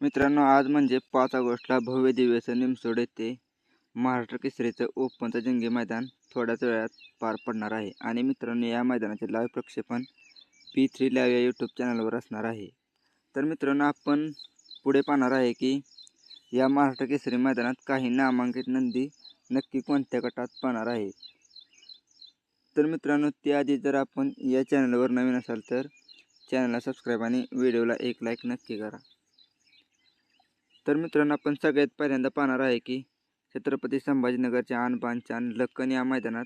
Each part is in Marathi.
मित्रांनो आज म्हणजे पाच ऑगस्टला भव्य दिव्याचं निमसोड येथे महाराष्ट्र केसरीचं ओपनचं जंगी मैदान थोड्याच वेळात पार पडणार आहे. आणि मित्रांनो या मैदानाचे लाईव्ह प्रक्षेपण पी थ्री लाईव्ह या यूट्यूब चॅनलवर असणार आहे. तर मित्रांनो आपण पुढे पाहणार आहे की या महाराष्ट्र केसरी मैदानात काही नामांकित नंदी नक्की कोणत्या गटात पाहणार आहे तर मित्रांनो त्याआधी जर आपण या चॅनलवर नवीन असाल तर चॅनलला सबस्क्राईब आणि व्हिडिओला एक लाईक नक्की करा. तर मित्रांनो आपण सगळ्यात पहिल्यांदा पाहणार आहे की छत्रपती संभाजीनगरच्या आणबाणच्या लक्कन या मैदानात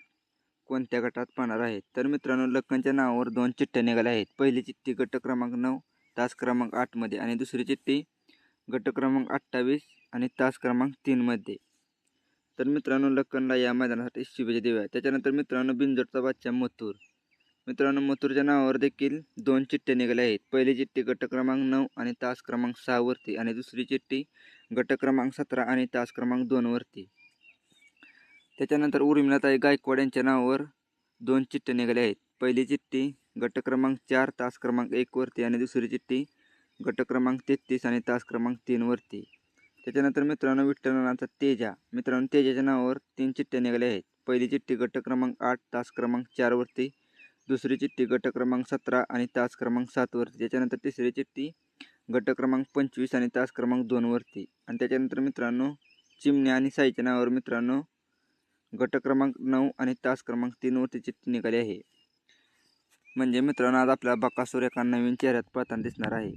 कोणत्या गटात पाहणार आहे? तर मित्रांनो लक्कनच्या नावावर दोन चिठ्ठ्या निघाल्या आहेत. पहिली चिठ्ठी गट क्रमांक नऊ तास क्रमांक आठमध्ये आणि दुसरी चिठ्ठी गट क्रमांक अठ्ठावीस आणि तास क्रमांक तीनमध्ये तर मित्रांनो लक्कनला या मैदानासाठी शुभेच्छा देऊया. त्याच्यानंतर मित्रांनो बिंजोडचा बादशा मथूर मित्रांनो मथुरच्या नावावर देखील दोन चिठ्ठ्या निघाल्या आहेत. पहिली चिठ्ठी गट क्रमांक नऊ आणि तास क्रमांक सहावरती आणि दुसरी चिठ्ठी गट क्रमांक सतरा आणि तास क्रमांक दोनवरती त्याच्यानंतर उर्मिलाताई गायकवाड यांच्या नावावर दोन चिठ्ठ्या निघाल्या आहेत. पहिली चिठ्ठी गट क्रमांक चार तास क्रमांक एकवरती आणि दुसरी चिठ्ठी गट क्रमांक तेहतीस आणि तास क्रमांक तीनवरती त्याच्यानंतर मित्रांनो विठ्ठलनाथ तेजा. मित्रांनो तेजाच्या नावावर तीन चिठ्ठ्या निघाल्या आहेत. पहिली चिठ्ठी गट क्रमांक आठ तास क्रमांक चारवरती दुसरी चिठ्ठी गट क्रमांक सतरा आणि तास क्रमांक सातवरती त्याच्यानंतर तिसरी चिठ्ठी गट क्रमांक पंचवीस आणि तास क्रमांक दोनवरती आणि त्याच्यानंतर मित्रांनो चिमण्या आणि साईच्या नावावर मित्रांनो गट क्रमांक नऊ आणि तास क्रमांक तीनवरती चिठ्ठी निघाली आहे. म्हणजे मित्रांनो आज आपल्या बकासूर एका नवीन चेहऱ्यात पळताना दिसणार आहे.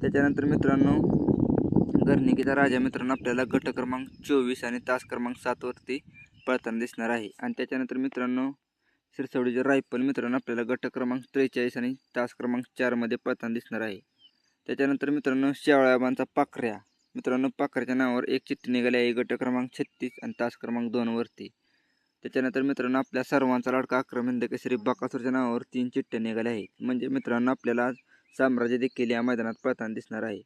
त्याच्यानंतर मित्रांनो गर्निकीचा राजा मित्रांनो आपल्याला गट क्रमांक चोवीस आणि तास क्रमांक सातवरती पळताना दिसणार आहे. आणि त्याच्यानंतर मित्रांनो सिरसवडीचे रायफल मित्रांनो आपल्याला गट क्रमांक त्रेचाळीस आणि तास क्रमांक चारमध्ये पळताना दिसणार आहे. त्याच्यानंतर मित्रांनो शेवळ्याबांचा पाखऱ्या. मित्रांनो पाखऱ्याच्या नावावर एक चिठ्ठी निघाली आहे गट क्रमांक छत्तीस आणि तास क्रमांक दोनवरती त्याच्यानंतर मित्रांनो आपल्या सर्वांचा लाडका आक्रमण केसरी बाकासूरच्या नावावर तीन चिठ्ठ्या निघाल्या आहेत. म्हणजे मित्रांनो आपल्याला साम्राज्य देखील या मैदानात पळताना दिसणार आहे.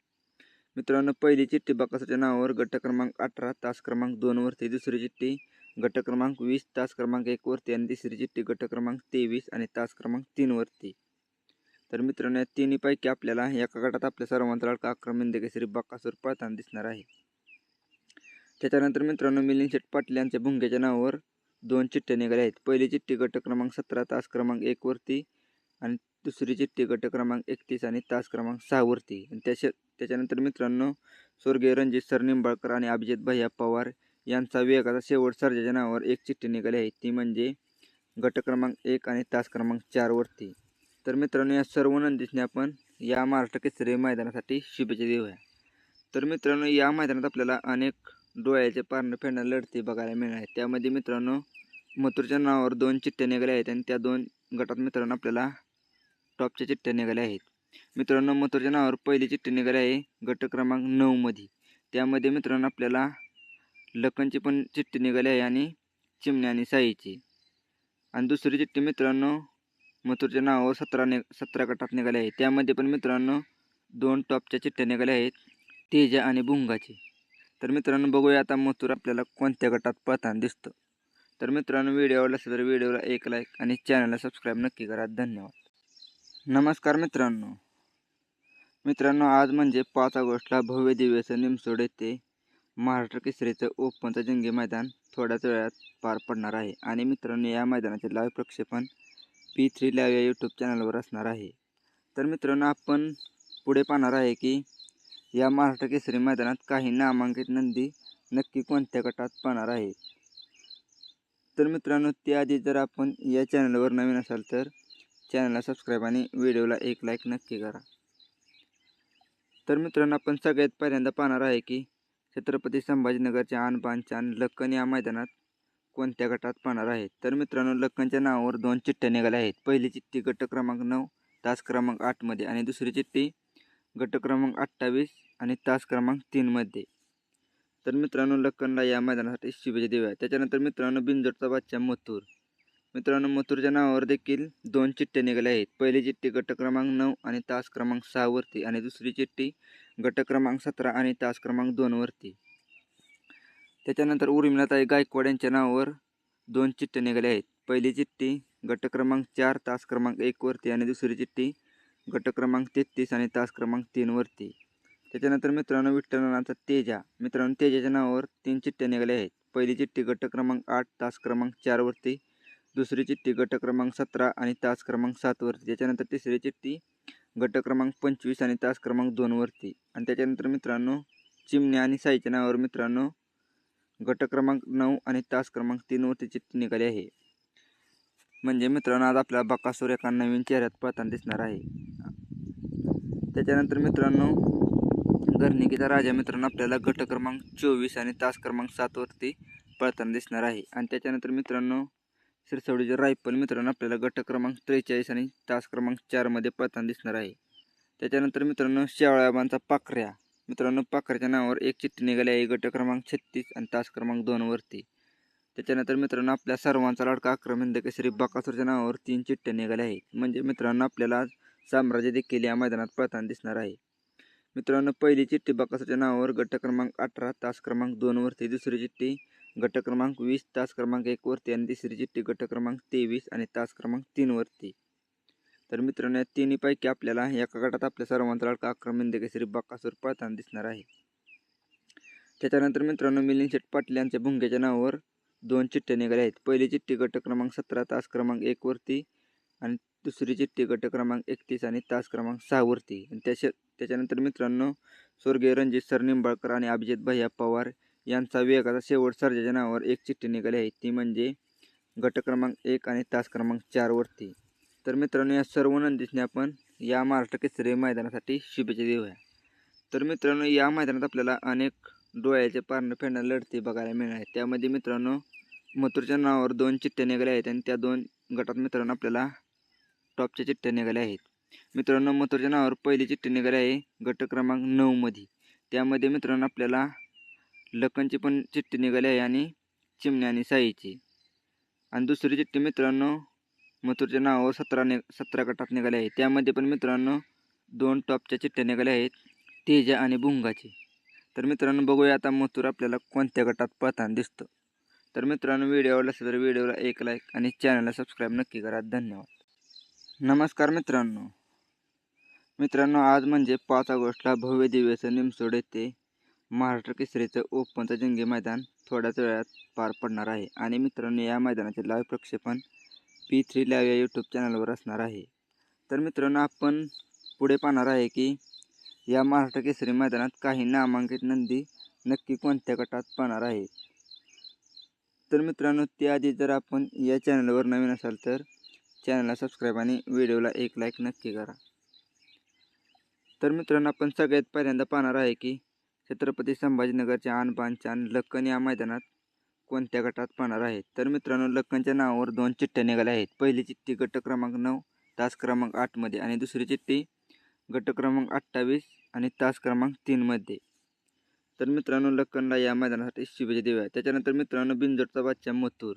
मित्रांनो पहिली चिठ्ठी बाकासूरच्या नावावर गट क्रमांक अठरा तास क्रमांक दोनवरती दुसरी चिठ्ठी गट क्रमांक वीस तास क्रमांक एकवरती आणि तिसरी चिठ्ठी गट क्रमांक तेवीस आणि तास क्रमांक तीनवरती तर मित्रांनो या तिन्हीपैकी आपल्याला एका गटात आपल्या सर्वांचा लाडका आक्रमण केसरी बाकासूर पळताना दिसणार आहे. त्याच्यानंतर मित्रांनो मिलिंद शेठ पाटील यांच्या भुंग्याच्या नावावर दोन चिठ्ठ्या निघाल्या आहेत. पहिली चिठ्ठी गट क्रमांक सतरा तास क्रमांक एकवरती आणि दुसरी चिठ्ठी गट क्रमांक एकतीस आणि तास क्रमांक सहावरती आणि त्याच्या त्याच्यानंतर मित्रांनो स्वर्गीय रणजित सर निंबाळकर आणि अभिजित भैया पवार यांचा वेगाचा शेवट सर्जाच्या नावावर एक चिठ्ठी निघाली आहे. ती म्हणजे गट क्रमांक एक आणि तास क्रमांक चारवरती तर मित्रांनो या सर्व नंदीसने आपण या महाराष्ट्र केसरी मैदानासाठी शुभेच्छा देऊया. तर मित्रांनो या मैदानात आपल्याला अनेक डोळ्याचे पारणं फेडणं लढती बघायला मिळणार आहेत. त्यामध्ये मित्रांनो मथुरच्या नावावर दोन चिठ्ठ्या निघाल्या आहेत आणि त्या दोन गटात मित्रांनो आपल्याला टॉपच्या चिठ्ठ्या निघाल्या आहेत. मित्रांनो मथुरच्या नावावर पहिली चिठ्ठी निघाली आहे गट क्रमांक नऊमध्ये त्यामध्ये मित्रांनो आपल्याला लखनची पण चिठ्ठी निघाली आहे आणि चिमण्या आणि साईची. आणि दुसरी चिठ्ठी मित्रांनो मथुरच्या नावावर सतरा नि सतरा गटात निघाले आहे. त्यामध्ये पण मित्रांनो दोन टॉपच्या चिठ्ठ्या निघाल्या आहेत तेजा आणि भुंगाची. तर मित्रांनो बघूया आता मथुर आपल्याला कोणत्या गटात पळताना दिसतं. तर मित्रांनो व्हिडिओ आवडला असेल तर व्हिडिओला एक लाईक आणि चॅनलला सबस्क्राईब नक्की करा. धन्यवाद. नमस्कार मित्रांनो. मित्रांनो आज म्हणजे पाच ऑगस्टला भव्य दिव्याचं निमसोड येते. महाराष्ट्र केसरीचं ओपनचं जंगी मैदान थोड्याच वेळात पार पडणार आहे. आणि मित्रांनो या मैदानाचे लाईव्ह प्रक्षेपण पी थ्री लाईव्ह या यूट्यूब चॅनलवर असणार आहे. तर मित्रांनो आपण पुढे पाहणार आहे की या महाराष्ट्र केसरी मैदानात काही नामांकित नंदी नक्की कोणत्या गटात पाहणार आहे? तर मित्रांनो त्याआधी जर आपण या चॅनलवर नवीन असाल तर चॅनलला सबस्क्राईब आणि व्हिडिओला एक लाईक नक्की करा. तर मित्रांनो आपण सगळ्यात पहिल्यांदा पाहणार आहे की छत्रपती संभाजीनगरच्या आणबाणच्या लक्कन या मैदानात कोणत्या गटात पाहणार आहेत? तर मित्रांनो लक्कनच्या नावावर दोन चिठ्ठ्या निघाल्या आहेत. पहिली चिठ्ठी गट क्रमांक नऊ तास क्रमांक आठमध्ये आणि दुसरी चिठ्ठी गट क्रमांक अठ्ठावीस आणि तास क्रमांक तीनमध्ये तर मित्रांनो लक्कनला या मैदानासाठी शुभेच्छा देऊया. त्याच्यानंतर मित्रांनो बिंजोडचा बादशा मथुर. मित्रांनो मथुरच्या नावावर देखील दोन चिठ्ठ्या निघाल्या आहेत. पहिली चिठ्ठी गट क्रमांक नऊ आणि तास क्रमांक सहावरती आणि दुसरी चिठ्ठी गट क्रमांक सतरा आणि तास क्रमांक दोनवरती त्याच्यानंतर उर्मिलाताई गायकवाड यांच्या नावावर दोन चिठ्ठ्या निघाल्या आहेत. पहिली चिठ्ठी गट क्रमांक चार तास क्रमांक एकवरती आणि दुसरी चिठ्ठी गट क्रमांक तेहतीस आणि तास क्रमांक तीनवरती त्याच्यानंतर मित्रांनो विठ्ठलनाचा तेजा. मित्रांनो तेजाच्या नावावर तीन चिठ्ठ्या निघाल्या आहेत. पहिली चिठ्ठी गट क्रमांक आठ तास क्रमांक चारवरती दुसरी चिठ्ठी गट क्रमांक सतरा आणि तास क्रमांक सातवरती त्याच्यानंतर तिसरी चिठ्ठी गट क्रमांक पंचवीस आणि तास क्रमांक दोनवरती आणि त्याच्यानंतर मित्रांनो चिमण्या आणि साईच्या नावावर मित्रांनो गट क्रमांक नऊ आणि तास क्रमांक तीनवरती चिठ्ठी निघाली आहे. म्हणजे मित्रांनो आज आपला बकासूर एका नवीन चेहऱ्यात पळताना दिसणार आहे. त्याच्यानंतर मित्रांनो गर्निकीचा राजा मित्रांनो आपल्याला गट क्रमांक चोवीस आणि तास क्रमांक सातवरती पळताना दिसणार आहे. आणि त्याच्यानंतर मित्रांनो सिरसवडीचे रायफल मित्रांनो आपल्याला गट क्रमांक त्रेचाळीस आणि तास क्रमांक चारमध्ये पळताना दिसणार आहे. त्याच्यानंतर मित्रांनो शेवळ्याबांचा पाखऱ्या. मित्रांनो पाखऱ्याच्या नावावर एक चिठ्ठी निघाली आहे गट क्रमांक छत्तीस आणि तास क्रमांक दोनवरती त्याच्यानंतर मित्रांनो आपल्या सर्वांचा लाडका आक्रमण केसरी बाकासूरच्या नावावर तीन चिठ्ठ्या निघाल्या आहेत. म्हणजे मित्रांनो आपल्याला साम्राज्य देखील या मैदानात पळताना दिसणार आहे. मित्रांनो पहिली चिठ्ठी बाकासूरच्या नावावर गट क्रमांक अठरा तास क्रमांक दोनवरती दुसरी चिठ्ठी गट क्रमांक वीस तास क्रमांक एकवरती आणि तिसरी चिठ्ठी गट क्रमांक तेवीस आणि तास क्रमांक तीनवरती तर मित्रांनो या तिन्हीपैकी आपल्याला एका गटात आपल्या सर्वांतराळ लाडका आक्रमण केसरी बकासूर पळताना दिसणार आहे. त्याच्यानंतर मित्रांनो मिलिंद शेठ पाटील यांच्या भुंग्याच्या नावावर दोन चिठ्ठ्या निघाल्या आहेत. पहिली चिठ्ठी गट क्रमांक सतरा तास क्रमांक एकवरती आणि दुसरी चिठ्ठी गट क्रमांक एकतीस आणि तास क्रमांक सहावरती आणि त्याच्या त्याच्यानंतर मित्रांनो स्वर्गीय रणजित सर निंबाळकर आणि अभिजित भैया पवार यांचा वेगाचा शेवट सर्जाच्या नावावर एक चिठ्ठी निघाली आहे. ती म्हणजे गट क्रमांक एक आणि तास क्रमांक चारवरती तर मित्रांनो या सर्व नंदीसने आपण या महाराष्ट्र केसरी मैदानासाठी शुभेच्छा देऊया. तर मित्रांनो या मैदानात आपल्याला अनेक डोळ्याचे पारणं फेडणं लढती बघायला मिळणार आहेत. त्यामध्ये मित्रांनो मथुरच्या नावावर दोन चिठ्ठ्या निघाल्या आहेत आणि त्या दोन गटात मित्रांनो आपल्याला टॉपच्या चिठ्ठ्या निघाल्या आहेत. मित्रांनो मथुरच्या नावावर पहिली चिठ्ठी निघाली आहे गट क्रमांक नऊमध्ये त्यामध्ये मित्रांनो आपल्याला लखनची पण चिठ्ठी निघाली आहे आणि चिमण्या आणि साईची. आणि दुसरी चिठ्ठी मित्रांनो मथुरच्या नावावर सतरा नि सतरा गटात निघाले आहे. त्यामध्ये पण मित्रांनो दोन टॉपच्या चिठ्ठ्या निघाल्या आहेत तेजा आणि भुंगाची. तर मित्रांनो बघूया आता मथुर आपल्याला कोणत्या गटात पळताना दिसतं. तर मित्रांनो व्हिडिओ आवडला असेल तर व्हिडिओला एक लाईक आणि चॅनलला सबस्क्राईब नक्की करा. धन्यवाद. नमस्कार मित्रांनो. मित्रांनो आज म्हणजे पाच ऑगस्टला भव्य दिव्याचं निमसोड येथे महाराष्ट्र केसरीचं ओपनचं जंगी मैदान थोड्याच वेळात पार पडणार आहे. आणि मित्रांनो या मैदानाचे लाईव्ह प्रक्षेपण पी थ्री लाईव्ह या यूट्यूब चॅनलवर असणार आहे. तर मित्रांनो आपण पुढे पाहणार आहे की या महाराष्ट्र केसरी मैदानात काही नामांकित नंदी नक्की कोणत्या गटात पाहणार आहे? तर मित्रांनो त्याआधी जर आपण या चॅनलवर नवीन असाल तर चॅनलला सबस्क्राईब आणि व्हिडिओला एक लाईक नक्की करा. तर मित्रांनो आपण सगळ्यात पहिल्यांदा पाहणार आहे की छत्रपती संभाजीनगरच्या आणबाणच्या आणि लक्कन या मैदानात कोणत्या गटात पाहणार आहेत? तर मित्रांनो लक्कनच्या नावावर दोन चिठ्ठ्या निघाल्या आहेत. पहिली चिठ्ठी गट क्रमांक नऊ तास क्रमांक आठमध्ये आणि दुसरी चिठ्ठी गट क्रमांक अठ्ठावीस आणि तास क्रमांक तीनमध्ये तर मित्रांनो लक्कनला या मैदानासाठी शुभेच्छा देऊया. त्याच्यानंतर मित्रांनो बिंजोडचा बादशा मथुर.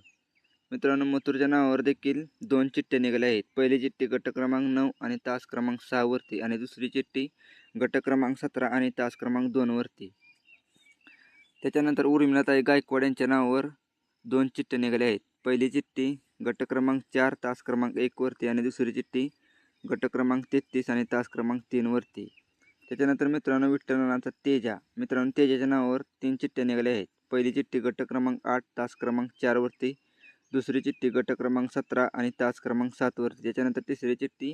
मित्रांनो मथुरच्या नावावर देखील दोन चिठ्ठ्या निघाल्या आहेत. पहिली चिठ्ठी गट क्रमांक नऊ आणि तास क्रमांक सहावरती आणि दुसरी चिठ्ठी गट क्रमांक सतरा आणि तास क्रमांक दोनवरती त्याच्यानंतर उर्मिलाताई गायकवाड यांच्या नावावर दोन चिठ्ठ्या निघाल्या आहेत. पहिली चिठ्ठी गट क्रमांक चार तास क्रमांक एकवरती आणि दुसरी चिठ्ठी गट क्रमांक तेहतीस आणि तास क्रमांक तीनवरती त्याच्यानंतर मित्रांनो विठ्ठलनाचा तेजा. मित्रांनो तेजाच्या नावावर तीन चिठ्ठ्या निघाल्या आहेत. पहिली चिठ्ठी गट क्रमांक आठ तास क्रमांक चारवरती दुसरी चिठ्ठी गट क्रमांक सतरा आणि तास क्रमांक सातवरती त्याच्यानंतर तिसरी चिठ्ठी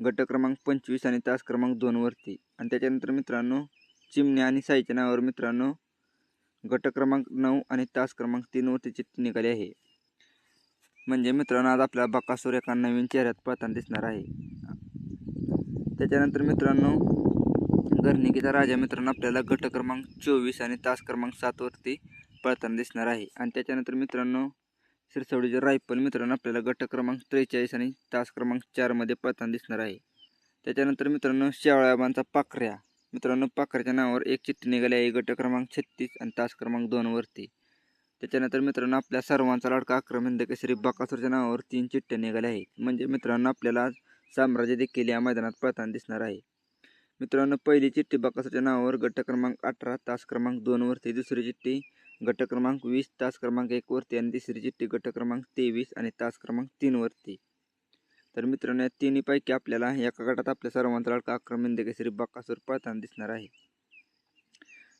गट क्रमांक पंचवीस आणि तास क्रमांक दोनवरती आणि त्याच्यानंतर मित्रांनो चिमण्या आणि साईच्या नावावर मित्रांनो गट क्रमांक नऊ आणि तास क्रमांक तीनवरती चिठ्ठी निघाली आहे. म्हणजे मित्रांनो आज आपला बकासूर एका नवीन चेहऱ्यात पळताना दिसणार आहे. त्याच्यानंतर मित्रांनो गर्निकीचा राजा मित्रांनो आपल्याला गट क्रमांक चोवीस आणि तास क्रमांक सातवरती पळताना दिसणार आहे. आणि त्याच्यानंतर मित्रांनो सिरसवडीचे रायफल मित्रांनो आपल्याला गट क्रमांक त्रेचाळीस आणि तास क्रमांक चारमध्ये पळताना दिसणार आहे. त्याच्यानंतर मित्रांनो शेवळ्याबांचा पाखऱ्या. मित्रांनो पाखऱ्याच्या नावावर एक चिठ्ठी निघाली आहे गट क्रमांक छत्तीस आणि तास क्रमांक दोनवरती त्याच्यानंतर मित्रांनो आपल्या सर्वांचा लाडका आक्रमण केसरी बकासूरच्या नावावर तीन चिठ्ठ्या निघाल्या आहेत. म्हणजे मित्रांनो आपल्याला आज साम्राज्य देखील या मैदानात पळताना दिसणार आहे. मित्रांनो पहिली चिठ्ठी बकासूरच्या नावावर गट क्रमांक अठरा तास क्रमांक दोनवरती दुसरी चिठ्ठी गट क्रमांक वीस तास क्रमांक एकवरती आणि तिसरी चिठ्ठी गट क्रमांक तेवीस आणि तास क्रमांक तीनवरती तर मित्रांनो या तिन्हीपैकी आपल्याला एका गटात आपल्या सर्वांचा लाडका आक्रमण केसरी बाकासूर पळताना दिसणार आहे.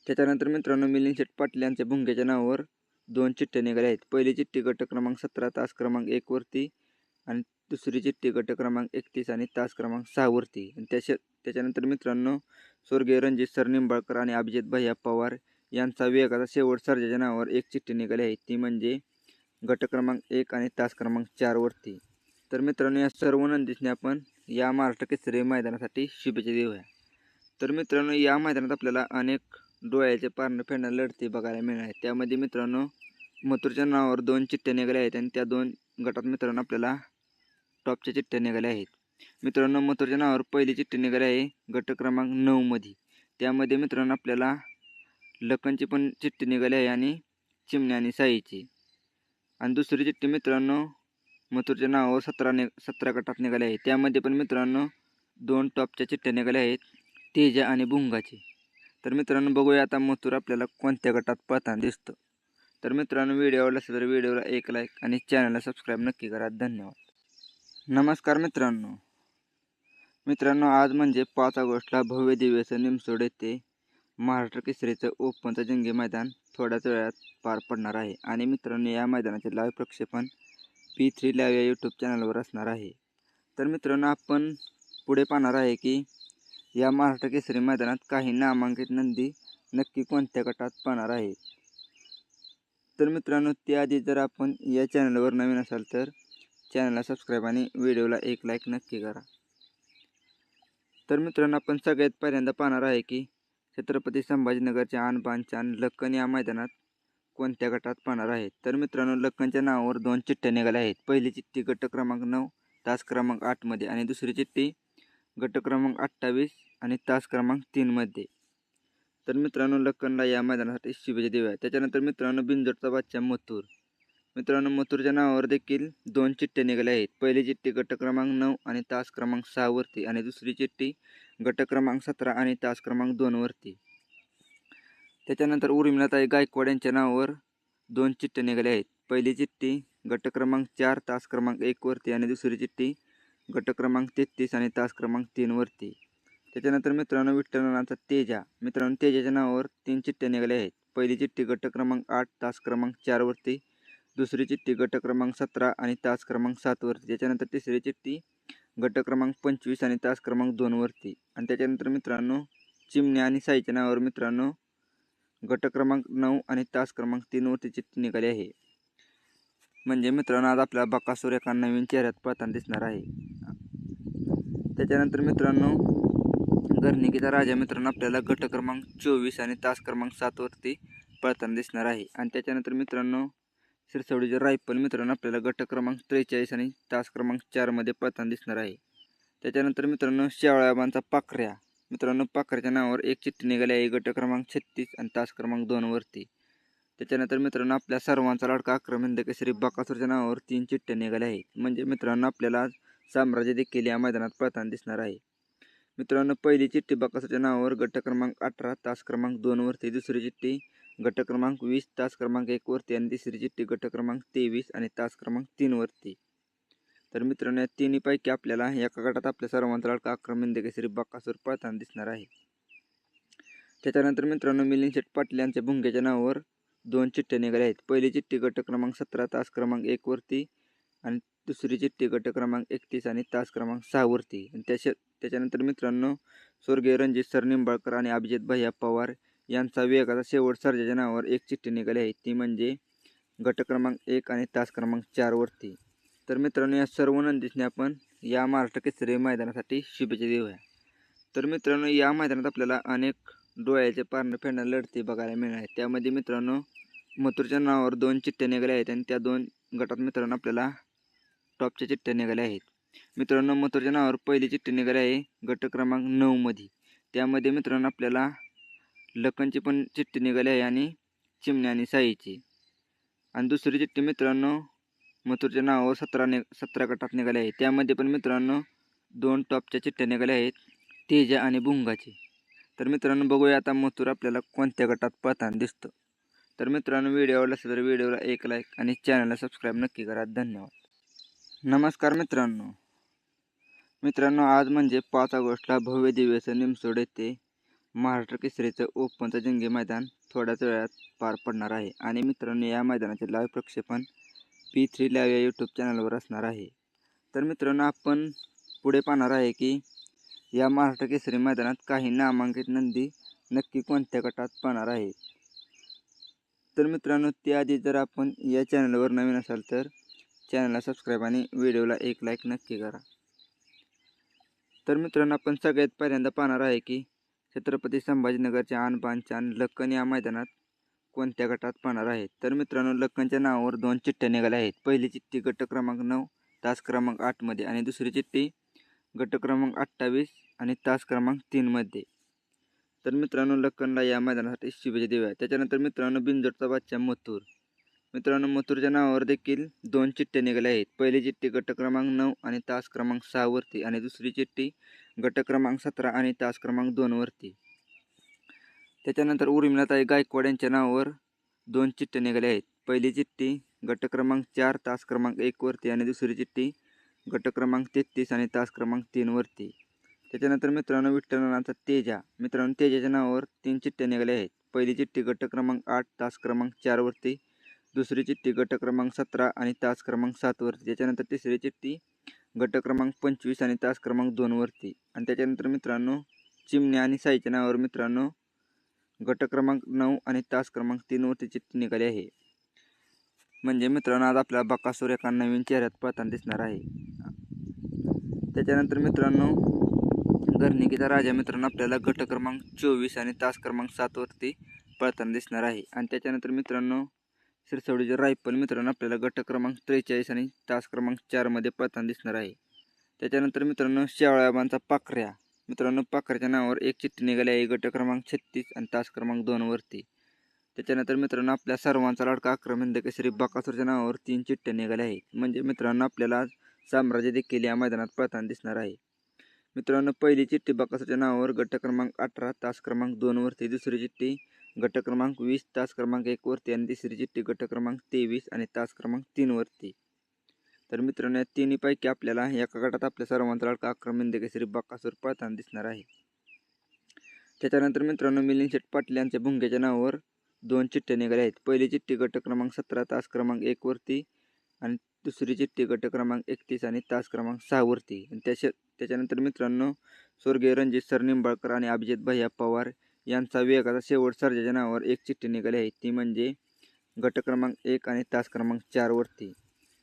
त्याच्यानंतर मित्रांनो मिलिंद शेठ पाटील यांच्या भुंग्याच्या नावावर दोन चिठ्ठ्या निघाल्या आहेत. पहिली चिठ्ठी गट क्रमांक सतरा तास क्रमांक एकवरती आणि दुसरी चिठ्ठी गट क्रमांक एकतीस आणि तास क्रमांक सहावरती आणि त्याच्या त्याच्यानंतर मित्रांनो स्वर्गीय रणजित सर निंबाळकर आणि अभिजित भैया पवार यांचा वेगाचा शेवट सर्जाच्या नावावर एक चिठ्ठी निघाली आहे. ती म्हणजे गट क्रमांक एक आणि तास क्रमांक चारवरती तर मित्रांनो या सर्व नंदीसने आपण या महाराष्ट्र केसरी मैदानासाठी शुभेच्छा देऊया. तर मित्रांनो या मैदानात आपल्याला अनेक डोळ्याचे पारणं फेडणं लढती बघायला मिळणार आहे त्यामध्ये मित्रांनो मथुरच्या नावावर दोन चिठ्ठ्या निघाल्या आहेत आणि त्या दोन गटात मित्रांनो आपल्याला टॉपच्या चिठ्ठ्या निघाल्या आहेत. मित्रांनो मथुरच्या नावावर पहिली चिठ्ठी निघाली आहे गट क्रमांक नऊमध्ये त्यामध्ये मित्रांनो आपल्याला लखनची पण चिठ्ठी निघाली आहे आणि चिमणी आणि साईची. आणि दुसरी चिठ्ठी मित्रांनो मथुरच्या नावावर सतरा नि सतरा गटात निघाले आहे. त्यामध्ये पण मित्रांनो दोन टॉपच्या चिठ्ठ्या निघाल्या आहेत तेजा आणि भुंगाची. तर मित्रांनो बघूया आता मथुर आपल्याला कोणत्या गटात पळताना दिसतं. तर मित्रांनो व्हिडिओ आवडला असेल तर व्हिडिओला एक लाईक आणि चॅनलला सबस्क्राईब नक्की करा. धन्यवाद. नमस्कार मित्रांनो. मित्रांनो आज म्हणजे पाच ऑगस्टला भव्य दिव्याचं निमसोड येते. महाराष्ट्र केसरीचं ओपनचं जंगी मैदान थोड्याच वेळात पार पडणार आहे. आणि मित्रांनो या मैदानाचे लाईव्ह प्रक्षेपण पी थ्री लाईव्ह या यूट्यूब चॅनलवर असणार आहे. तर मित्रांनो आपण पुढे पाहणार आहे की या महाराष्ट्र केसरी मैदानात काही नामांकित नंदी नक्की कोणत्या गटात पाहणार आहे तर मित्रांनो त्याआधी जर आपण या चॅनलवर नवीन असाल तर चॅनलला सबस्क्राईब आणि व्हिडिओला एक लाईक नक्की करा. तर मित्रांनो आपण सगळ्यात पहिल्यांदा पाहणार आहे की छत्रपती संभाजीनगरच्या आणबाणच्या आणि लक्कन या मैदानात कोणत्या गटात पाहणार आहेत? तर मित्रांनो लक्कनच्या नावावर दोन चिठ्ठ्या निघाल्या आहेत. पहिली चिठ्ठी गट क्रमांक नऊ तास क्रमांक आठमध्ये आणि दुसरी चिठ्ठी गट क्रमांक अठ्ठावीस आणि तास क्रमांक तीनमध्ये तर मित्रांनो लक्कनला या मैदानासाठी शुभेच्छा देऊया. त्याच्यानंतर मित्रांनो बिंजोडचा बादशा मथुर. मित्रांनो मथुरच्या नावावर देखील दोन चिठ्ठ्या निघाल्या आहेत. पहिली चिठ्ठी गट क्रमांक नऊ आणि तास क्रमांक सहावरती आणि दुसरी चिठ्ठी गट क्रमांक सतरा आणि तास क्रमांक दोनवरती त्याच्यानंतर उर्मिलाताई गायकवाड यांच्या नावावर दोन चिठ्ठ्या निघाल्या आहेत. पहिली चिठ्ठी गट क्रमांक चार तास क्रमांक एकवरती आणि दुसरी चिठ्ठी गट क्रमांक तेहतीस आणि तास क्रमांक तीनवरती त्याच्यानंतर मित्रांनो विठ्ठलनाचा तेजा. मित्रांनो तेजाच्या नावावर तीन चिठ्ठ्या निघाल्या आहेत. पहिली चिठ्ठी गट क्रमांक आठ तास क्रमांक चारवरती दुसरी चिठ्ठी गट क्रमांक सतरा आणि तास क्रमांक सातवरती त्याच्यानंतर तिसरी चिठ्ठी गट क्रमांक पंचवीस आणि तास क्रमांक दोनवरती आणि त्याच्यानंतर मित्रांनो चिमण्या आणि साईच्या नावावर मित्रांनो गट क्रमांक नऊ आणि तास क्रमांक तीनवरती चिठ्ठी निघाली आहे. म्हणजे मित्रांनो आज आपल्याला बकासूर एका नवीन चेहऱ्यात पळताना दिसणार आहे. त्याच्यानंतर मित्रांनो गर्निकीचा राजा मित्रांनो आपल्याला गट क्रमांक चोवीस आणि तास क्रमांक सातवरती पळताना दिसणार आहे. आणि त्याच्यानंतर मित्रांनो सिरसवडीचे रायफल मित्रांनो आपल्याला गट क्रमांक त्रेचाळीस आणि तास क्रमांक चारमध्ये पळताना दिसणार आहे. त्याच्यानंतर मित्रांनो शेवळ्याबांचा पाखऱ्या. मित्रांनो पाखऱ्याच्या नावावर एक चिठ्ठी निघाली आहे गट क्रमांक छत्तीस आणि तास क्रमांक दोनवरती त्याच्यानंतर मित्रांनो आपल्या सर्वांचा लाडका आक्रमण केसरी बकासूरच्या नावावर तीन चिठ्ठ्या निघाल्या आहेत. म्हणजे मित्रांनो आपल्याला आज साम्राज्य देखील या मैदानात पळताना दिसणार आहे. मित्रांनो पहिली चिठ्ठी बकासूरच्या नावावर गट क्रमांक अठरा तास क्रमांक दोनवरती दुसरी चिठ्ठी गट क्रमांक वीस तास क्रमांक एकवरती आणि तिसरी चिठ्ठी गट क्रमांक तेवीस आणि तास क्रमांक तीनवरती तर मित्रांनो या तिन्हीपैकी आपल्याला एका गटात आपल्या सर्वांचा लाडका आक्रमण केसरी बकासूर पळताना दिसणार आहे. त्याच्यानंतर मित्रांनो मिलिंद शेठ पाटील यांच्या भुंग्याच्या नावावर दोन चिठ्ठ्या निघाल्या आहेत. पहिली चिठ्ठी गट क्रमांक सतरा तास क्रमांक एकवरती आणि दुसरी चिठ्ठी गट क्रमांक एकतीस आणि तास क्रमांक सहावरती आणि त्याच्या त्याच्यानंतर मित्रांनो स्वर्गीय रणजित सर निंबाळकर आणि अभिजित भैया पवार यांचा वेगाचा शेवट सर्जाच्या नावावर एक चिठ्ठी निघाली आहे. ती म्हणजे गट क्रमांक एक आणि तास क्रमांक चारवरती तर मित्रांनो या सर्व नंदीसने आपण या महाराष्ट्र केसरी मैदानासाठी शुभेच्छा देऊया. तर मित्रांनो या मैदानात आपल्याला अनेक डोळ्याचे पारणं फेडणं लढती बघायला मिळणार आहे त्यामध्ये मित्रांनो मथुरच्या नावावर दोन चिठ्ठ्या निघाल्या आहेत आणि त्या दोन गटात मित्रांनो आपल्याला टॉपच्या चिठ्ठ्या निघाल्या आहेत. मित्रांनो मथुरच्या नावावर पहिली चिठ्ठी निघाली आहे गट क्रमांक नऊमध्ये त्यामध्ये मित्रांनो आपल्याला लखनची पण चिठ्ठी निघाली आहे आणि चिमण्या आणि साईची. आणि दुसरी चिठ्ठी मित्रांनो मथुरच्या नावावर सतरा नि सतरा गटात निघाले आहे. त्यामध्ये पण मित्रांनो दोन टॉपच्या चिठ्ठ्या निघाल्या आहेत तेजा आणि भुंगाची. तर मित्रांनो बघूया आता मथुर आपल्याला कोणत्या गटात पळताना दिसतं. तर मित्रांनो व्हिडिओ आवडला असेल तर व्हिडिओला एक लाईक आणि चॅनलला सबस्क्राईब नक्की करा. धन्यवाद. नमस्कार मित्रांनो. मित्रांनो आज म्हणजे पाच ऑगस्टला भव्य दिव्याचं निमसोड येते. महाराष्ट्र केसरीचं ओपनचं जंगी मैदान थोड्याच वेळात पार पडणार आहे. आणि मित्रांनो या मैदानाचे लाईव्ह प्रक्षेपण पी थ्री लाईव्ह या यूट्यूब चॅनलवर असणार आहे. तर मित्रांनो आपण पुढे पाहणार आहे की या महाराष्ट्र केसरी मैदानात काही नामांकित नंदी नक्की कोणत्या गटात पाहणार आहे? तर मित्रांनो त्याआधी जर आपण या चॅनलवर नवीन असाल तर चॅनलला सबस्क्राईब आणि व्हिडिओला एक लाईक नक्की करा. तर मित्रांनो आपण सगळ्यात पहिल्यांदा पाहणार आहे की छत्रपती संभाजीनगरच्या आणबाणच्या आणि लक्कन या मैदानात कोणत्या गटात पाहणार आहेत? तर मित्रांनो लक्कनच्या नावावर दोन चिठ्ठ्या निघाल्या आहेत. पहिली चिठ्ठी गट क्रमांक नऊ तास क्रमांक आठमध्ये आणि दुसरी चिठ्ठी गट क्रमांक अठ्ठावीस आणि तास क्रमांक तीनमध्ये तर मित्रांनो लक्कनला या मैदानासाठी शुभेच्छा देऊया. त्याच्यानंतर मित्रांनो बिंजोडचा बादशा मथुर. मित्रांनो मथुरच्या नावावर देखील दोन चिठ्ठ्या निघाल्या आहेत. पहिली चिठ्ठी गट क्रमांक नऊ आणि तास क्रमांक सहावरती आणि दुसरी चिठ्ठी गट क्रमांक सतरा आणि तास क्रमांक दोनवरती त्याच्यानंतर उर्मिलाताई गायकवाड यांच्या नावावर दोन चिठ्ठ्या निघाल्या आहेत. पहिली चिठ्ठी गट क्रमांक चार तास क्रमांक एकवरती आणि दुसरी चिठ्ठी गट क्रमांक तेहतीस आणि तास क्रमांक तीनवरती त्याच्यानंतर मित्रांनो विठ्ठलनाथचा तेजा. मित्रांनो तेजाच्या नावावर तीन चिठ्ठ्या निघाल्या आहेत. पहिली चिठ्ठी गट क्रमांक आठ तास क्रमांक चारवरती दुसरी चिठ्ठी गट क्रमांक सतरा आणि तास क्रमांक सातवरती त्याच्यानंतर तिसरी चिठ्ठी गट क्रमांक पंचवीस आणि तास क्रमांक दोनवरती आणि त्याच्यानंतर मित्रांनो चिमण्या आणि साईच्या नावावर मित्रांनो गट क्रमांक नऊ आणि तास क्रमांक तीनवरती चिठ्ठी निघाली आहे. म्हणजे मित्रांनो आज आपला बकासूर एका नवीन चेहऱ्यात पळताना दिसणार आहे. त्याच्यानंतर मित्रांनो गर्निकीचा राजा मित्रांनो आपल्याला गट क्रमांक चोवीस आणि तास क्रमांक सातवरती पळताना दिसणार आहे. आणि त्याच्यानंतर मित्रांनो सिरसवडीचे रायफल मित्रांनो आपल्याला गट क्रमांक त्रेचाळीस आणि तास क्रमांक चारमध्ये पळताना दिसणार आहे. त्याच्यानंतर मित्रांनो शेवळ्याबांचा पाखऱ्या. मित्रांनो पाखऱ्याच्या नावावर एक चिठ्ठी निघाली आहे गट क्रमांक छत्तीस आणि तास क्रमांक दोनवरती त्याच्यानंतर मित्रांनो आपल्या सर्वांचा लाडका आक्रमण केसरी बाकासूरच्या नावावर तीन चिठ्ठ्या निघाल्या आहेत. म्हणजे मित्रांनो आपल्याला साम्राज्य देखील या मैदानात पळताना दिसणार आहे. मित्रांनो पहिली चिठ्ठी बाकासूरच्या नावावर गट क्रमांक अठरा तास क्रमांक दोनवरती दुसरी चिठ्ठी गट क्रमांक वीस तास क्रमांक एकवरती आणि तिसरी चिठ्ठी गट क्रमांक तेवीस आणि तास क्रमांक तीनवरती तर मित्रांनो या तिन्हीपैकी आपल्याला एका गटात आपल्या सर्वांचा लाडका आक्रमण केसरी बाकासूर पळताना दिसणार आहे. त्याच्यानंतर मित्रांनो मिलिंद शेठ पाटील यांच्या भुंग्याच्या नावावर दोन चिठ्ठ्या निघाल्या आहेत. पहिली चिठ्ठी गट क्रमांक सतरा तास क्रमांक एकवरती आणि दुसरी चिठ्ठी गट क्रमांक एकतीस आणि तास क्रमांक सहावरती आणि त्याच्या त्याच्यानंतर मित्रांनो स्वर्गीय रणजित सर निंबाळकर आणि अभिजित भैया पवार यांचा वेगाचा शेवट सर्जाच्या नावावर एक चिठ्ठी निघाली आहे. ती म्हणजे गट क्रमांक एक आणि तास क्रमांक चारवरती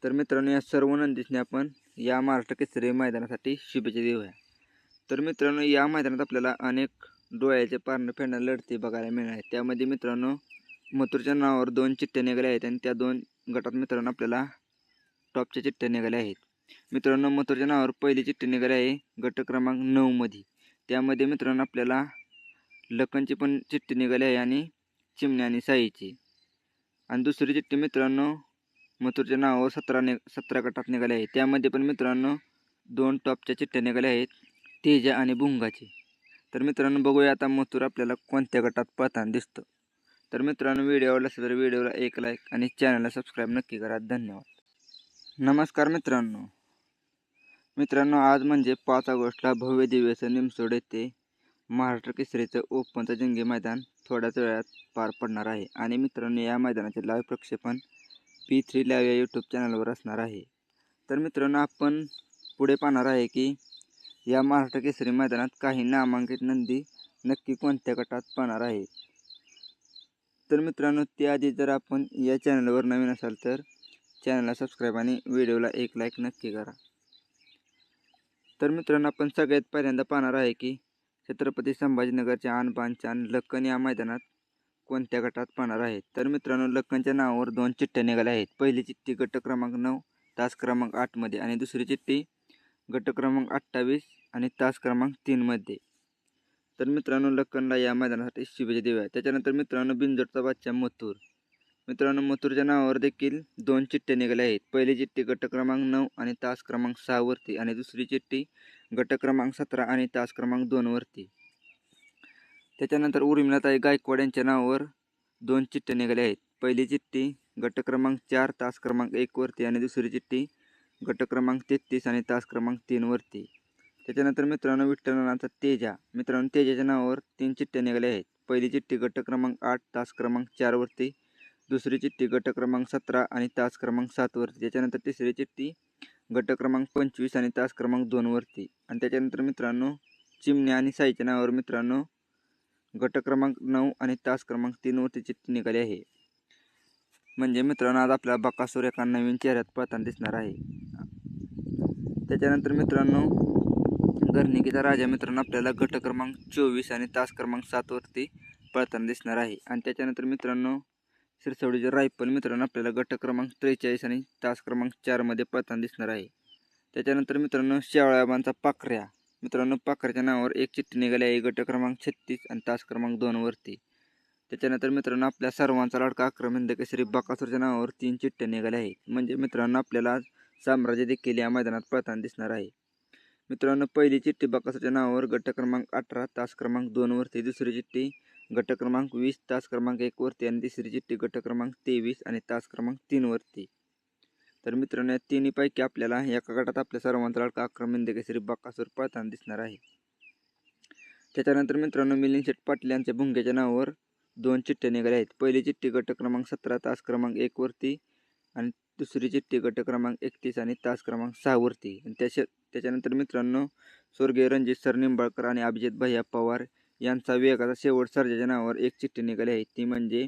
तर मित्रांनो या सर्व नंदीसने आपण या महाराष्ट्र केसरी मैदानासाठी शुभेच्छा देऊया. तर मित्रांनो या मैदानात आपल्याला अनेक डोळ्याचे पारणं फेडणं लढती बघायला मिळणार आहेत. त्यामध्ये मित्रांनो मथुरच्या नावावर दोन चिठ्ठ्या निघाल्या आहेत आणि त्या दोन गटात मित्रांनो आपल्याला टॉपच्या चिठ्ठ्या निघाल्या आहेत. मित्रांनो मथुरच्या नावावर पहिली चिठ्ठी निघाली आहे गट क्रमांक नऊमध्ये त्यामध्ये मित्रांनो आपल्याला लखनची पण चिठ्ठी निघाली आहे आणि चिमण्या आणि साईची. आणि दुसरी चिठ्ठी मित्रांनो मथुरच्या नावावर सतरा नि सतरा गटात निघाले आहे. त्यामध्ये पण मित्रांनो दोन टॉपच्या चिठ्ठ्या निघाल्या आहेत तेजा आणि भुंगाची. तर मित्रांनो बघूया आता मथुर आपल्याला कोणत्या गटात पळताना दिसतं. तर मित्रांनो व्हिडिओ आवडला असेल तर व्हिडिओला एक लाईक आणि चॅनलला सबस्क्राईब नक्की करा. धन्यवाद. नमस्कार मित्रांनो. मित्रांनो आज म्हणजे पाच ऑगस्टला भव्य दिव्याचं निमसोड येथे महाराष्ट्र केसरीचं ओपनचं जंगी मैदान थोड्याच वेळात पार पडणार आहे. आणि मित्रांनो या मैदानाचे लाईव्ह प्रक्षेपण पी थ्री लाईव्ह या यूट्यूब चॅनलवर असणार आहे. तर मित्रांनो आपण पुढे पाहणार आहे की या महाराष्ट्र केसरी मैदानात काही नामांकित नंदी नक्की कोणत्या गटात पाहणार आहे? तर मित्रांनो त्याआधी जर आपण या चॅनलवर नवीन असाल तर चॅनलला सबस्क्राईब आणि व्हिडिओला एक लाईक नक्की करा. तर मित्रांनो आपण सगळ्यात पहिल्यांदा पाहणार आहे की छत्रपती संभाजीनगरच्या आणबाणच्या आणि लक्कन या मैदानात कोणत्या गटात पाहणार आहेत? तर मित्रांनो लक्कनच्या नावावर दोन चिठ्ठ्या निघाल्या आहेत. पहिली चिठ्ठी गट क्रमांक नऊ तास क्रमांक आठमध्ये आणि दुसरी चिठ्ठी गट क्रमांक अठ्ठावीस आणि तास क्रमांक तीनमध्ये तर मित्रांनो लक्कनला या मैदानासाठी शुभेच्छा देऊया. त्याच्यानंतर मित्रांनो बिंजोडचा बादशा मथुर. मित्रांनो मथुरच्या नावावर देखील दोन चिठ्ठ्या निघाल्या आहेत. पहिली चिठ्ठी गट क्रमांक नऊ आणि तास क्रमांक सहावरती आणि दुसरी चिठ्ठी गट क्रमांक सतरा आणि तास क्रमांक दोनवरती त्याच्यानंतर उर्मिलाताई गायकवाड यांच्या नावावर दोन चिठ्ठ्या निघाल्या आहेत. पहिली चिठ्ठी गट क्रमांक चार तास क्रमांक एकवरती आणि दुसरी चिठ्ठी गट क्रमांक तेहतीस आणि तास क्रमांक तीनवरती त्याच्यानंतर मित्रांनो विठ्ठलनाचा तेजा. मित्रांनो तेजाच्या नावावर तीन चिठ्ठ्या निघाल्या आहेत. पहिली चिठ्ठी गट क्रमांक आठ तास क्रमांक चारवरती दुसरी चिठ्ठी गट क्रमांक सतरा आणि तास क्रमांक सातवरती त्याच्यानंतर तिसरी चिठ्ठी गट क्रमांक पंचवीस आणि तास क्रमांक दोनवरती आणि त्याच्यानंतर मित्रांनो चिमण्या आणि साईच्या नावावर मित्रांनो गट क्रमांक नऊ आणि तास क्रमांक तीनवरती चिठ्ठी निघाली आहे. म्हणजे मित्रांनो आज आपल्याला बकासूर एका नवीन चेहऱ्यात पळताना दिसणार आहे. त्याच्यानंतर मित्रांनो गर्निकीचा राजा मित्रांनो आपल्याला गट क्रमांक चोवीस आणि तास क्रमांक सातवरती पळताना दिसणार आहे. आणि त्याच्यानंतर मित्रांनो सिरसवडीचे रायफल मित्रांनो आपल्याला गट क्रमांक त्रेचाळीस आणि तास क्रमांक चारमध्ये पळताना दिसणार आहे. त्याच्यानंतर मित्रांनो शेवळ्याबांचा पाखऱ्या. मित्रांनो पाखऱ्याच्या नावावर एक चिठ्ठी निघाली आहे गट क्रमांक छत्तीस आणि तास क्रमांक दोनवरती त्याच्यानंतर मित्रांनो आपल्या सर्वांचा लाडका आक्रमण केसरी बकासूरच्या नावावर तीन चिठ्ठ्या निघाल्या आहेत. म्हणजे मित्रांनो आपल्याला आज साम्राज्य देखील या मैदानात पळताना दिसणार आहे. मित्रांनो पहिली चिठ्ठी बकासूरच्या नावावर गट क्रमांक अठरा तास क्रमांक दोनवरती दुसरी चिठ्ठी गट क्रमांक वीस तास क्रमांक एकवरती आणि तिसरी चिठ्ठी गट क्रमांक तेवीस आणि तास क्रमांक तीनवरती तर मित्रांनो या तिन्हीपैकी आपल्याला एका गटात आपल्या सर्वांचा लाडका आक्रमण केसरी बकासूर पळताना दिसणार आहे. त्याच्यानंतर मित्रांनो मिलिंद शेठ पाटील यांच्या भुंग्याच्या नावावर दोन चिठ्ठ्या निघाल्या आहेत. पहिली चिठ्ठी गट क्रमांक सतरा तास क्रमांक एकवरती आणि दुसरी चिठ्ठी गट क्रमांक एकतीस आणि तास क्रमांक सहावरती आणि त्याच्या त्याच्यानंतर मित्रांनो स्वर्गीय रणजित सर निंबाळकर आणि अभिजित भैया पवार यांचा वेगाचा शेवट सर्जाच्या नावावर एक चिठ्ठी निघाली आहे. ती म्हणजे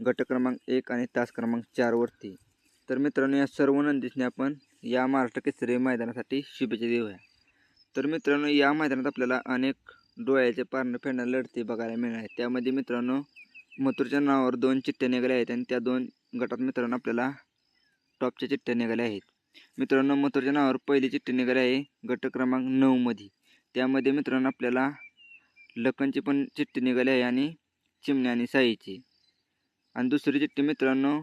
गट क्रमांक एक आणि तास क्रमांक चारवरती तर मित्रांनो या सर्व नंदीसने आपण या महाराष्ट्र केसरी मैदानासाठी शुभेच्छा देऊया. तर मित्रांनो या मैदानात आपल्याला अनेक डोळ्याचे पारणं फेडणं लढती बघायला मिळणार आहे त्यामध्ये मित्रांनो मथुरच्या नावावर दोन चिठ्ठ्या निघाल्या आहेत आणि त्या दोन गटात मित्रांनो आपल्याला टॉपच्या चिठ्ठ्या निघाल्या आहेत. मित्रांनो मथुरच्या नावावर पहिली चिठ्ठी निघाली आहे गट क्रमांक नऊमध्ये त्यामध्ये मित्रांनो आपल्याला लखनची पण चिठ्ठी निघाली आहे आणि चिमण्या आणि साईची. आणि दुसरी चिठ्ठी मित्रांनो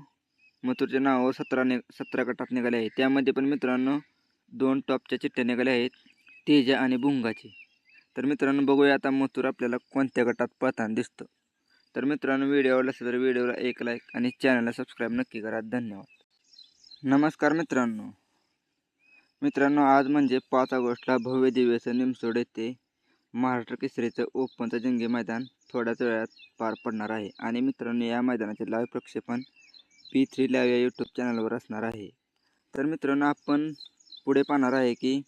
मथुरच्या नावावर सतरा नि सतरा गटात निघाले आहे. त्यामध्ये पण मित्रांनो दोन टॉपच्या चिठ्ठ्या निघाल्या आहेत तेजा आणि भुंगाची. तर मित्रांनो बघूया आता मथुर आपल्याला कोणत्या गटात पळताना दिसतं. तर मित्रांनो व्हिडिओ आवडला असेल तर व्हिडिओला एक लाईक आणि चॅनलला सबस्क्राईब नक्की करा. धन्यवाद. नमस्कार मित्रांनो. मित्रांनो आज म्हणजे पाच ऑगस्टला भव्य दिव्याचं निमसोड येथे महाराष्ट्र केसरीचं ओपनचं जंगी मैदान थोड्याच वेळात पार पडणार आहे. आणि मित्रांनो या मैदानाचे लाईव्ह प्रक्षेपण पी थ्री लाईव्ह या यूट्यूब चॅनलवर असणार आहे. तर मित्रांनो आपण पुढे पाहणार आहे की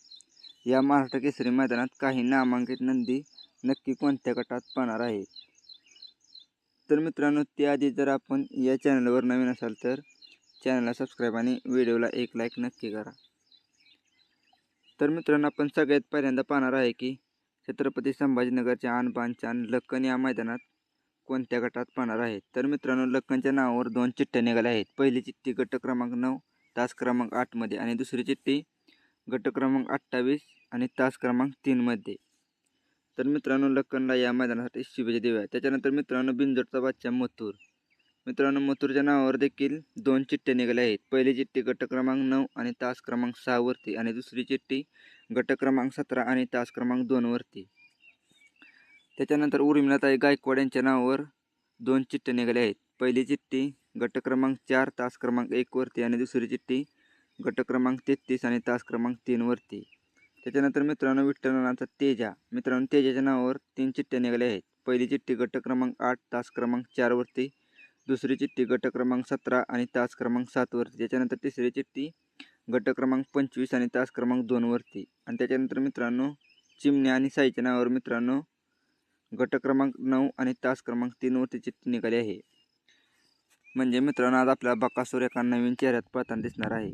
या महाराष्ट्र केसरी मैदानात काही नामांकित नंदी नक्की कोणत्या गटात पाहणार आहे? तर मित्रांनो त्याआधी जर आपण या चॅनलवर नवीन असाल तर चॅनलला सबस्क्राईब आणि व्हिडिओला एक लाईक नक्की करा. तर मित्रांनो आपण सगळ्यात पहिल्यांदा पाहणार आहे की छत्रपती संभाजीनगरच्या आणबाणच्या आणि लक्कन या मैदानात कोणत्या गटात पाहणार आहेत? तर मित्रांनो लक्कनच्या नावावर दोन चिठ्ठ्या निघाल्या आहेत. पहिली चिठ्ठी गट क्रमांक नऊ तास क्रमांक आठमध्ये आणि दुसरी चिठ्ठी गट क्रमांक अठ्ठावीस आणि तास क्रमांक तीनमध्ये तर मित्रांनो लक्कनला या मैदानासाठी शुभेच्छा देऊया. त्याच्यानंतर मित्रांनो बिंजोडचा बादशा मथुर. मित्रांनो मथुरच्या नावावर देखील दोन चिठ्ठ्या निघाल्या आहेत. पहिली चिठ्ठी गट क्रमांक नऊ आणि तास क्रमांक सहावरती आणि दुसरी चिठ्ठी गट क्रमांक सतरा आणि तास क्रमांक दोनवरती त्याच्यानंतर उर्मिलाताई गायकवाड यांच्या नावावर दोन चिठ्ठ्या निघाल्या आहेत. पहिली चिठ्ठी गट क्रमांक चार तास क्रमांक एकवरती आणि दुसरी चिठ्ठी गट क्रमांक तेहतीस आणि तास क्रमांक तीनवरती त्याच्यानंतर मित्रांनो विठ्ठलनाचा तेजा. मित्रांनो तेजाच्या नावावर तीन चिठ्ठ्या निघाल्या आहेत. पहिली चिठ्ठी गट क्रमांक आठ तास क्रमांक चारवरती दुसरी चिठ्ठी गट क्रमांक सतरा आणि तास क्रमांक सातवरती त्याच्यानंतर तिसरी चिठ्ठी गट क्रमांक पंचवीस आणि तास क्रमांक दोनवरती आणि त्याच्यानंतर मित्रांनो चिमण्या आणि साईच्या नावावर मित्रांनो गट क्रमांक नऊ आणि तास क्रमांक तीनवरती चिठ्ठी निघाली आहे. म्हणजे मित्रांनो आज आपल्याला बकासूर एका नवीन चेहऱ्यात पळताना दिसणार आहे.